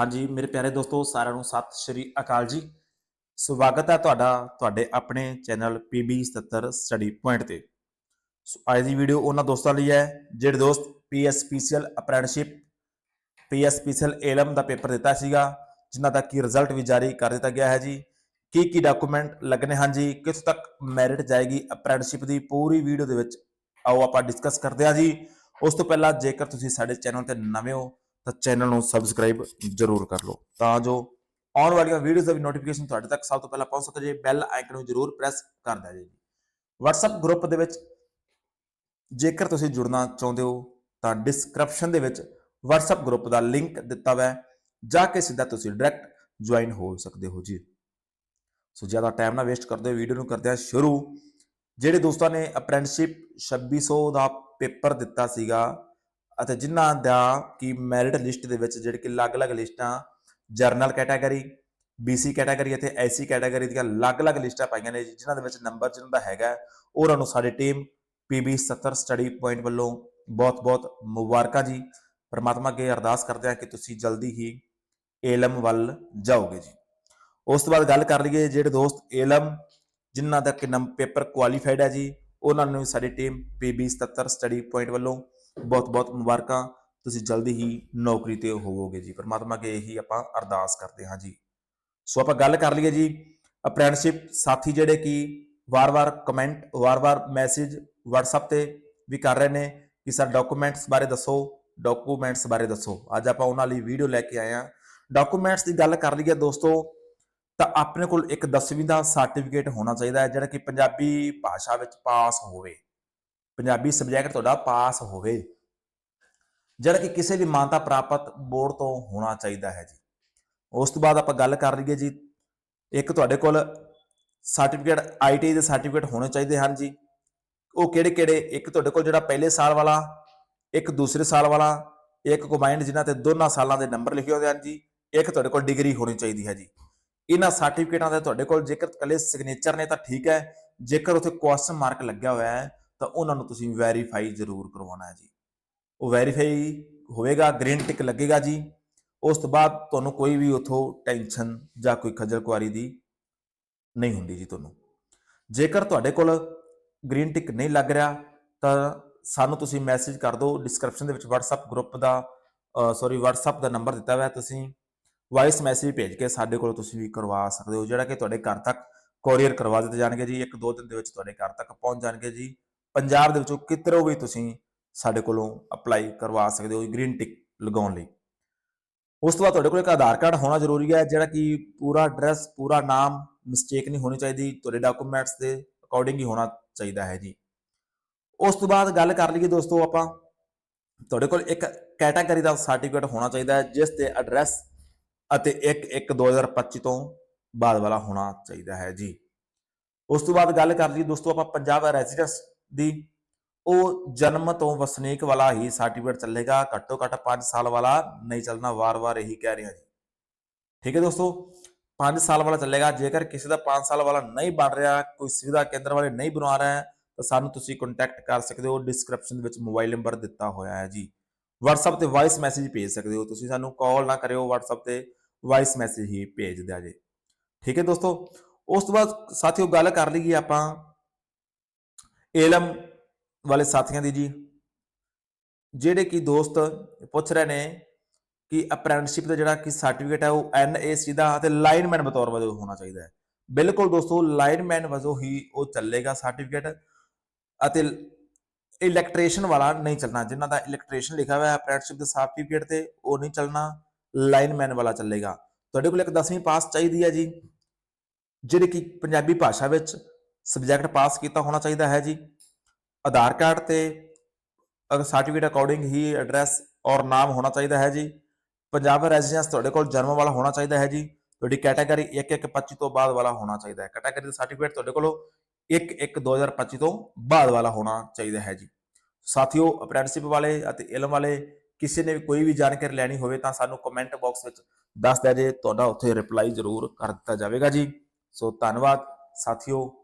ਹਾਂਜੀ, ਮੇਰੇ ਪਿਆਰੇ ਦੋਸਤੋ, ਸਾਰਿਆਂ ਨੂੰ ਸਤਿ ਸ਼੍ਰੀ ਅਕਾਲ ਜੀ। ਸਵਾਗਤ ਹੈ ਤੁਹਾਡਾ, ਤੁਹਾਡੇ ਆਪਣੇ ਚੈਨਲ PB77 ਸਟੱਡੀ ਪੁਆਇੰਟ ਤੇ। ਸੋ, ਅੱਜ ਦੀ ਵੀਡੀਓ ਉਹਨਾਂ ਦੋਸਤਾਂ ਲਈ ਹੈ, ਜਿਹੜੇ ਦੋਸਤ PSPCL ਅਪ੍ਰੈਂਟਿਸਸ਼ਿਪ PSPCL ਏਲਮ ਦਾ ਪੇਪਰ ਦਿੱਤਾ ਸੀਗਾ, ਜਿਨ੍ਹਾਂ ਦਾ ਕੀ ਰਿਜ਼ਲਟ ਵੀ ਜਾਰੀ ਕਰ ਦਿੱਤਾ ਗਿਆ ਹੈ ਜੀ। ਕੀ ਕੀ ਡਾਕੂਮੈਂਟ ਲੱਗਣੇ ਹਨ ਜੀ ਕਿਸ ਤੱਕ ਮੈਰਿਟ ਜਾਏਗੀ ਅਪ੍ਰੈਂਟਿਸਸ਼ਿਪ ਦੀ ਪੂਰੀ ਵੀਡੀਓ ਦੇ ਵਿੱਚ ਆਓ ਆਪਾਂ ਡਿਸਕਸ ਕਰਦੇ ਹਾਂ ਜੀ। ਉਸ ਤੋਂ ਪਹਿਲਾਂ ਜੇਕਰ ਤੁਸੀਂ ਸਾਡੇ ਚੈਨਲ ਤੇ ਨਵੇਂ ਹੋ ਤਾਂ ਚੈਨਲ ਨੂੰ ਸਬਸਕ੍ਰਾਈਬ ਜ਼ਰੂਰ ਕਰ ਲਓ। ਤਾਂ ਜੋ ਆਉਣ ਵਾਲੀਆਂ ਵੀਡੀਓਜ਼ ਦਾ ਵੀ ਨੋਟੀਫਿਕੇਸ਼ਨ ਤੁਹਾਡੇ ਤੱਕ ਸਭ ਤੋਂ ਪਹਿਲਾਂ ਪਹੁੰਚ ਸਕੇ ਜੇ ਬੈਲ ਆਈਕਨ ਨੂੰ ਜ਼ਰੂਰ ਪ੍ਰੈਸ ਕਰ ਦਿਆ ਜੀ। WhatsApp ਗਰੁੱਪ ਦੇ ਵਿੱਚ ਜੇਕਰ ਤੁਸੀਂ ਜੁੜਨਾ ਚਾਹੁੰਦੇ ਹੋ, ਤਾਂ ਡਿਸਕ੍ਰਿਪਸ਼ਨ ਦੇ ਵਿੱਚ WhatsApp ਗਰੁੱਪ ਦਾ ਲਿੰਕ ਦਿੱਤਾ ਹੋਇਆ ਹੈ, ਜਾ ਕੇ ਸਿੱਧਾ ਤੁਸੀਂ ਡਾਇਰੈਕਟ ਜੁਆਇਨ ਹੋ ਸਕਦੇ ਹੋ ਜੀ। ਸੋ ਜ਼ਿਆਦਾ ਟਾਈਮ ਨਾ ਵੇਸਟ ਕਰਦੇ ਹੋਏ ਵੀਡੀਓ ਨੂੰ ਕਰਦੇ ਹਾਂ ਸ਼ੁਰੂ। ਜਿਹੜੇ ਦੋਸਤਾਂ ਨੇ ਅਪ੍ਰੈਂਟਿਸਸ਼ਿਪ 2600 ਦਾ ਪੇਪਰ ਦਿੱਤਾ ਸੀਗਾ ਅਤੇ ਜਿਨ੍ਹਾਂ ਦਾ ਕੀ ਮੈਰਿਟ ਲਿਸਟ ਦੇ ਵਿੱਚ ਜਿਹੜੇ ਕਿ ਅਲੱਗ-ਅਲੱਗ ਲਿਸਟਾਂ ਜਰਨਲ ਕੈਟਾਗਰੀ BC ਕੈਟਾਗਰੀ ਅਤੇ SC ਕੈਟਾਗਰੀ ਦੀਆਂ ਅਲੱਗ-ਅਲੱਗ ਲਿਸਟਾਂ ਪਾਈਆਂ ਨੇ ਜੀ, ਜਿਨ੍ਹਾਂ ਦੇ ਵਿੱਚ ਨੰਬਰ ਜਿਨ੍ਹਾਂ ਦਾ ਹੈਗਾ ਉਹਨਾਂ ਨੂੰ ਸਾਡੀ ਟੀਮ PB70 ਸਟੱਡੀ ਪੁਆਇੰਟ ਵੱਲੋਂ ਬਹੁਤ-ਬਹੁਤ ਮੁਬਾਰਕਾਂ ਜੀ। ਪਰਮਾਤਮਾ ਅੱਗੇ ਅਰਦਾਸ ਕਰਦੇ ਹਾਂ ਕਿ ਤੁਸੀਂ ਜਲਦੀ ਹੀ ਏਲਮ ਵੱਲ ਜਾਓਗੇ ਜੀ। ਉਸ ਤੋਂ ਬਾਅਦ ਗੱਲ ਕਰ ਲਈਏ ਜਿਹੜੇ ਦੋਸਤ ਏਲਮ ਜਿਨ੍ਹਾਂ ਦਾ ਕਿ ਨੰਬਰ ਪੇਪਰ ਕੁਆਲੀਫਾਈਡ ਹੈ ਜੀ ਉਹਨਾਂ ਨੂੰ ਸਾਡੀ ਟੀਮ PB77 ਸਟੱਡੀ ਪੁਆਇੰਟ ਵੱਲੋਂ ਬਹੁਤ-ਬਹੁਤ ਮੁਬਾਰਕਾਂ। ਤੁਸੀਂ ਜਲਦੀ ਹੀ ਨੌਕਰੀ ਤੇ ਹੋਵੋਗੇ ਜੀ। ਪਰਮਾਤਮਾ ਅੱਗੇ ਇਹੀ ਆਪਾਂ ਅਰਦਾਸ ਕਰਦੇ ਹਾਂ ਜੀ। ਸੋ ਆਪਾਂ ਗੱਲ ਕਰ ਲਈਏ ਜੀ ਅਪ੍ਰੈਂਟਿਸਸ਼ਿਪ ਸਾਥੀ ਜਿਹੜੇ ਕਿ ਵਾਰ-ਵਾਰ ਕਮੈਂਟ ਵਾਰ-ਵਾਰ ਮੈਸੇਜ WhatsApp ਤੇ ਵੀ ਕਰ ਰਹੇ ਨੇ ਕਿ ਸਰ ਡਾਕੂਮੈਂਟਸ ਬਾਰੇ ਦੱਸੋ ਡਾਕੂਮੈਂਟਸ ਬਾਰੇ ਦੱਸੋ। ਅੱਜ ਆਪਾਂ ਉਹਨਾਂ ਲਈ ਵੀਡੀਓ ਲੈ ਕੇ ਆਏ ਹਾਂ। ਡਾਕੂਮੈਂਟਸ ਦੀ ਗੱਲ ਕਰ ਲਈਏ ਦੋਸਤੋ, ਤਾਂ ਆਪਣੇ ਕੋਲ ਇੱਕ 10ਵੀਂ ਦਾ ਸਰਟੀਫਿਕੇਟ ਹੋਣਾ ਚਾਹੀਦਾ ਹੈ, ਜਿਹੜਾ ਕਿ ਪੰਜਾਬੀ ਭਾਸ਼ਾ ਵਿੱਚ ਪਾਸ ਹੋਵੇ। ਪੰਜਾਬੀ ਸਬਜੈਕਟ ਤੁਹਾਡਾ ਪਾਸ ਹੋਵੇ। ਜਿਹੜਾ ਕਿ ਕਿਸੇ ਵੀ ਮਾਨਤਾ ਪ੍ਰਾਪਤ ਬੋਰਡ ਤੋਂ ਹੋਣਾ ਚਾਹੀਦਾ ਹੈ ਜੀ। ਉਸ ਤੋਂ ਬਾਅਦ ਆਪਾਂ ਗੱਲ ਕਰ ਲਈਏ ਜੀ, ਇੱਕ ਤੁਹਾਡੇ ਕੋਲ ਸਰਟੀਫਿਕੇਟ ਆਈਟੀ ਦੇ ਸਰਟੀਫਿਕੇਟ ਹੋਣੇ ਚਾਹੀਦੇ ਹਨ ਜੀ। ਉਹ ਕਿਹੜੇ ਕਿਹੜੇ? ਇੱਕ ਤੁਹਾਡੇ ਕੋਲ ਜਿਹੜਾ ਪਹਿਲੇ ਸਾਲ ਵਾਲਾ, ਇੱਕ ਦੂਸਰੇ ਸਾਲ ਵਾਲਾ, ਇੱਕ ਕੰਬਾਈਨਡ ਜਿਨ੍ਹਾਂ ਤੇ ਦੋਨਾਂ ਸਾਲਾਂ ਦੇ ਨੰਬਰ ਲਿਖੇ ਹੁੰਦੇ ਹਨ ਜੀ, ਇੱਕ ਤੁਹਾਡੇ ਕੋਲ ਡਿਗਰੀ ਹੋਣੀ ਚਾਹੀਦੀ ਹੈ ਜੀ। ਇਹਨਾਂ ਸਰਟੀਫਿਕੇਟਾਂ ਦੇ ਤੁਹਾਡੇ ਕੋਲ ਜੇਕਰ ਕੱਲੇ ਸਿਗਨੇਚਰ ਨੇ ਤਾਂ ਠੀਕ ਹੈ, ਜੇਕਰ ਉੱਥੇ ਕੁਐਸਚਨ ਮਾਰਕ ਲੱਗਿਆ ਹੋਇਆ ਹੈ ਤਾਂ ਉਹਨਾਂ ਨੂੰ ਤੁਸੀਂ ਵੈਰੀਫਾਈ ਜ਼ਰੂਰ ਕਰਵਾਉਣਾ ਹੈ ਜੀ। ਉਹ ਵੈਰੀਫਾਈ ਹੋਵੇਗਾ ਗ੍ਰੀਨ ਟਿਕ ਲੱਗੇਗਾ ਜੀ। ਉਸ ਤੋਂ ਬਾਅਦ ਤੁਹਾਨੂੰ ਕੋਈ ਵੀ ਉਥੋਂ ਟੈਨਸ਼ਨ ਜਾਂ ਕੋਈ ਖੱਜਲ ਖੁਆਰੀ ਦੀ ਨਹੀਂ ਹੁੰਦੀ ਜੀ ਤੁਹਾਨੂੰ। ਜੇਕਰ ਤੁਹਾਡੇ ਕੋਲ ਗ੍ਰੀਨ ਟਿਕ ਨਹੀਂ ਲੱਗ ਰਿਹਾ, ਤਾਂ ਸਾਨੂੰ ਤੁਸੀਂ ਮੈਸੇਜ ਕਰ ਦਿਓ। ਡਿਸਕ੍ਰਿਪਸ਼ਨ ਦੇ ਵਿੱਚ WhatsApp ਗਰੁੱਪ ਦਾ ਸੌਰੀ WhatsApp ਦਾ ਨੰਬਰ ਦਿੱਤਾ ਹੋਇਆ ਤੁਸੀਂ। ਵਾਇਸ ਮੈਸੇਜ ਭੇਜ ਕੇ ਸਾਡੇ ਕੋਲ ਤੁਸੀਂ ਵੀ ਕਰਵਾ ਸਕਦੇ ਹੋ, ਜਿਹੜਾ ਕਿ ਤੁਹਾਡੇ ਘਰ ਤੱਕ ਕੋਰੀਅਰ ਕਰਵਾ ਦਿੱਤੇ ਜਾਣਗੇ ਜੀ। ਇੱਕ ਦੋ ਦਿਨ ਦੇ ਵਿੱਚ ਤੁਹਾਡੇ ਘਰ ਤੱਕ ਪਹੁੰਚ ਜਾਣਗੇ ਜੀ। ਪੰਜਾਬ ਦੇ ਵਿੱਚੋਂ ਕਿਤਰੋਂ ਵੀ ਤੁਸੀਂ ਸਾਡੇ ਕੋਲੋਂ ਅਪਲਾਈ ਕਰਵਾ ਸਕਦੇ ਹੋ ਗ੍ਰੀਨ ਟਿਕ ਲਗਾਉਣ ਲਈ। ਉਸ ਤੋਂ ਬਾਅਦ ਤੁਹਾਡੇ ਕੋਲ ਇੱਕ ਆਧਾਰ ਕਾਰਡ ਹੋਣਾ ਜ਼ਰੂਰੀ ਹੈ, ਜਿਹੜਾ ਕਿ ਪੂਰਾ ਐਡਰੈਸ ਪੂਰਾ ਨਾਮ ਮਿਸਟੇਕ ਨਹੀਂ ਹੋਣੀ ਚਾਹੀਦੀ, ਤੁਹਾਡੇ ਡਾਕੂਮੈਂਟਸ ਦੇ ਅਕੋਰਡਿੰਗ ਹੀ ਹੋਣਾ ਚਾਹੀਦਾ ਹੈ ਜੀ। ਉਸ ਤੋਂ ਬਾਅਦ ਗੱਲ ਕਰ ਲਈਏ ਦੋਸਤੋ ਆਪਾਂ, ਤੁਹਾਡੇ ਕੋਲ ਇੱਕ ਕੈਟਾਗਰੀ ਦਾ ਸਰਟੀਫਿਕੇਟ ਹੋਣਾ ਚਾਹੀਦਾ ਹੈ, ਜਿਸ ਤੇ ਐਡਰੈਸ ਅਤੇ 1/1/2025 ਤੋਂ ਬਾਅਦ ਵਾਲਾ ਹੋਣਾ ਚਾਹੀਦਾ ਹੈ ਜੀ। ਉਸ ਤੋਂ ਬਾਅਦ ਗੱਲ ਕਰ ਲਈਏ ਦੋਸਤੋ ਆਪਾਂ ਪੰਜਾਬ ਰੈਜ਼ੀਡੈਂਸ ਦੀ। ਉਹ ਜਨਮ ਤੋਂ ਵਸਨੀਕ ਵਾਲਾ ਹੀ ਸਰਟੀਫਿਕੇਟ ਚੱਲੇਗਾ। ਘੱਟੋ ਘੱਟ 5 ਸਾਲ ਵਾਲਾ, ਨਹੀਂ ਚੱਲਣਾ ਵਾਰ-ਵਾਰ ਇਹੀ ਕਹਿ ਰਿਹਾ ਜੀ। ਠੀਕ ਹੈ ਦੋਸਤੋ 5 ਸਾਲ ਵਾਲਾ ਚੱਲੇਗਾ। ਜੇਕਰ ਕਿਸੇ ਦਾ 5 ਸਾਲ ਵਾਲਾ ਨਹੀਂ ਬਣ ਰਿਹਾ, ਕੋਈ ਸੁਵਿਧਾ ਕੇਂਦਰ ਵਾਲੇ ਨਹੀਂ ਬਣਾ ਰਿਹਾ, ਤਾਂ ਸਾਨੂੰ ਤੁਸੀਂ ਕੰਟੈਕਟ ਕਰ ਸਕਦੇ ਹੋ। ਡਿਸਕ੍ਰਿਪਸ਼ਨ ਦੇ ਵਿੱਚ ਮੋਬਾਈਲ ਨੰਬਰ ਦਿੱਤਾ ਹੋਇਆ ਹੈ ਜੀ। WhatsApp ਤੇ ਵਾਇਸ ਮੈਸੇਜ ਭੇਜ ਸਕਦੇ ਹੋ। ਤੁਸੀਂ ਸਾਨੂੰ ਕਾਲ ਨਾ ਕਰਿਓ WhatsApp ਤੇ ਵਾਇਸ ਮੈਸੇਜ ਹੀ ਭੇਜ ਦਿਆ ਜੇ। ਠੀਕ ਹੈ ਦੋਸਤੋ, ਉਸ ਤੋਂ ਬਾਅਦ ਸਾਥੀਓ ਗੱਲ ਕਰ ਲਈਏ ਆਪਾਂ ਏਲਮ ਵਾਲੇ ਸਾਥੀਆਂ ਦੀ ਜੀ, ਜਿਹੜੇ ਕਿ ਦੋਸਤ ਪੁੱਛ ਰਹੇ ਨੇ ਕਿ ਅਪ੍ਰੈਂਟਿਸਸ਼ਿਪ ਦਾ ਜਿਹੜਾ ਕਿ ਸਰਟੀਫਿਕੇਟ ਹੈ ਉਹ ਐਨਏਸੀ ਦਾ ਤੇ ਲਾਈਨਮੈਨ ਬਤੌਰ ਵਜੋਂ ਹੋਣਾ ਚਾਹੀਦਾ ਹੈ। ਬਿਲਕੁਲ ਦੋਸਤੋ ਲਾਈਨਮੈਨ ਵਜੋਂ ਹੀ ਉਹ ਚੱਲੇਗਾ ਸਰਟੀਫਿਕੇਟ ਅਤੇ ਇਲੈਕਟ੍ਰੀਸ਼ੀਅਨ ਵਾਲਾ ਨਹੀਂ ਚੱਲਣਾ, ਜਿਨ੍ਹਾਂ ਦਾ ਇਲੈਕਟ੍ਰੀਸ਼ੀਅਨ ਲਿਖਿਆ ਹੋਇਆ ਹੈ ਅਪ੍ਰੈਂਟਿਸਸ਼ਿਪ ਦੇ ਸਰਟੀਫਿਕੇਟ ਤੇ ਉਹ ਨਹੀਂ ਚੱਲਣਾ ਲਾਈਨਮੈਨ ਵਾਲਾ ਚੱਲੇਗਾ। ਤੁਹਾਡੇ ਕੋਲ ਇੱਕ 10ਵੀਂ ਪਾਸ ਚਾਹੀਦੀ ਹੈ ਜੀ, ਜਿਹੜੇ ਕਿ ਪੰਜਾਬੀ ਭਾਸ਼ਾ ਵਿੱਚ ਸਬਜੈਕਟ ਪਾਸ ਕੀਤਾ ਹੋਣਾ ਚਾਹੀਦਾ ਹੈ ਜੀ। ਆਧਾਰ ਕਾਰਡ ਤੇ ਸਰਟੀਫਿਕੇਟ ਅਕੋਰਡਿੰਗ ਹੀ ਐਡਰੈਸ ਔਰ ਨਾਮ ਹੋਣਾ ਚਾਹੀਦਾ ਹੈ ਜੀ। ਪੰਜਾਬ ਰੈਜ਼ੀਡੈਂਸ ਤੁਹਾਡੇ ਕੋਲ ਜਨਮ ਵਾਲਾ ਹੋਣਾ ਚਾਹੀਦਾ ਹੈ ਜੀ। ਤੁਹਾਡੀ ਕੈਟਾਗਰੀ 1-1-25 ਤੋਂ ਬਾਅਦ ਵਾਲਾ ਹੋਣਾ ਚਾਹੀਦਾ ਹੈ। ਕੈਟਾਗਰੀ ਦਾ ਸਰਟੀਫਿਕੇਟ ਤੁਹਾਡੇ ਕੋਲ 1-1-2025 ਤੋਂ ਬਾਅਦ ਵਾਲਾ ਹੋਣਾ ਚਾਹੀਦਾ ਹੈ ਜੀ। ਸਾਥੀਓ ਅਪ੍ਰੈਂਟਿਸਸ਼ਿਪ ਵਾਲੇ ਅਤੇ ਇਲਮ ਵਾਲੇ, ਕਿਸੇ ਨੇ ਵੀ ਕੋਈ ਵੀ ਜਾਣਕਾਰੀ ਲੈਣੀ ਹੋਵੇ ਤਾਂ ਸਾਨੂੰ ਕਮੈਂਟ ਬਾਕਸ ਵਿੱਚ ਦੱਸ ਦਿਆ ਜੇ, ਤੁਹਾਡਾ ਉੱਥੇ ਰਿਪਲਾਈ ਜ਼ਰੂਰ ਕਰ ਦਿੱਤਾ ਜਾਵੇਗਾ ਜੀ। ਸੋ ਧੰਨਵਾਦ, ਸਾਥੀਓ।